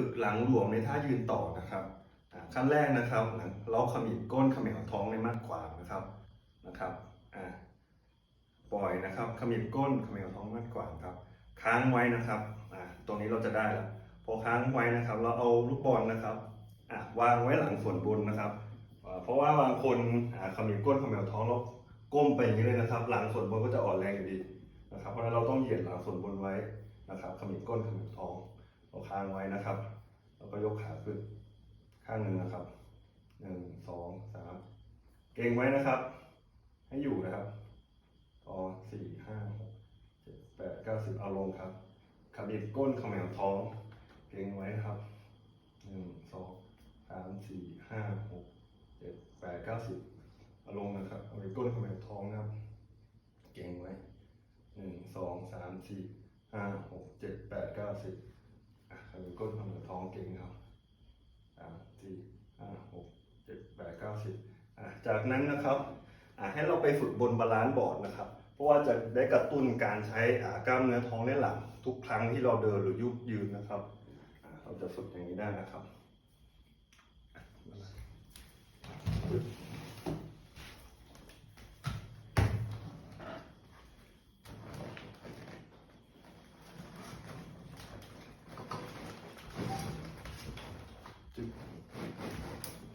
ฝึกหลังหลวมในท่ายืนต่อนะครับขั้นแรกนะครับหลังเราขมิบก้นขมิบท้องในมากกว่านะครับนะครับอ่าปล่อยนะครับขมิบก้นขมิบท้องมากกว่าครับ ค้างไว้นะครับตรงนี้เราจะได้แล้วพอค้างไว้นะครับ เราเอาลูกบอลนะครับวางไว้หลังส่วนบนนะครับเพราะว่าบางคนขมิบก้นขมิบท้องล้วก้มไปอย่างนี้เลยนะครับ หลังส่วนบนก็จะอ่อนแรงอยู่ดีนะครับ เพราะฉะนั้นเราต้องเหยียดหลังส่วนบนไว้นะครับขมิบก้นขมิบท้อง เอาค้างไว้นะครับ แล้วก็ยกขาขึ้นข้างหนึ่งนะครับหนึ่งสองสามเก่งไว้นะครับ ให้อยู่นะครับพอสี่ห้าหกเจ็ดแปดเก้าสิบเอาลงครับขับบีบก้นเขมวท้อง เก่งไว้นะครับหนึ่งสองสามสี่ห้าหกเจ็ดแปดเก้าสิบเอาลงนะครับเอาบีบก้นเขมวท้องนะครับ เก่งไว้หนึ่งสองสามสี่ห้าหกเจ็ดแปดเก้าสิบ ก้นขมิบท้องเก่งครับสามสี่ห้าหกเจ็ดแปดเก้าสิบอะจากนั้นนะครับอะให้เราไปฝึกบนบาลานซ์บอร์ดนะครับ เพราะว่าจะได้กระตุ้นการใช้อ่ากล้ามเนื้อท้องและหลัง ทุกครั้งที่เราเดินหรือยุบยืนนะครับ เราจะฝึกอย่างนี้ได้นะครับอะจึ๊บ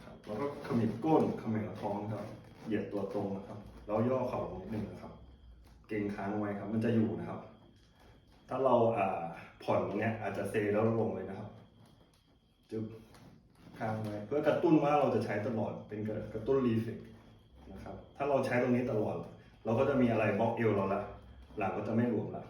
ครับ แล้วก็ขมิบก้นเขมิบท้องครับ เหยียดตัวตรงนะครับ แล้วย่อเข่าลงนิดนึงนะครับ เก่งค้างไว้ครับ มันจะอยู่นะครับ ถ้าเราอ่าผ่อนตรงเนี้ยอาจจะเซแล้วลงเลยนะครับ จึ๊บค้างไว้เพื่อกระตุ้นว่าเราจะใช้ตลอด เป็นกระตุ้นรีเฟกนะครับ ถ้าเราใช้ตรงนี้ตลอด เราก็จะมีอะไรบล็อกเอวเราละ หลังก็จะไม่หลวมละ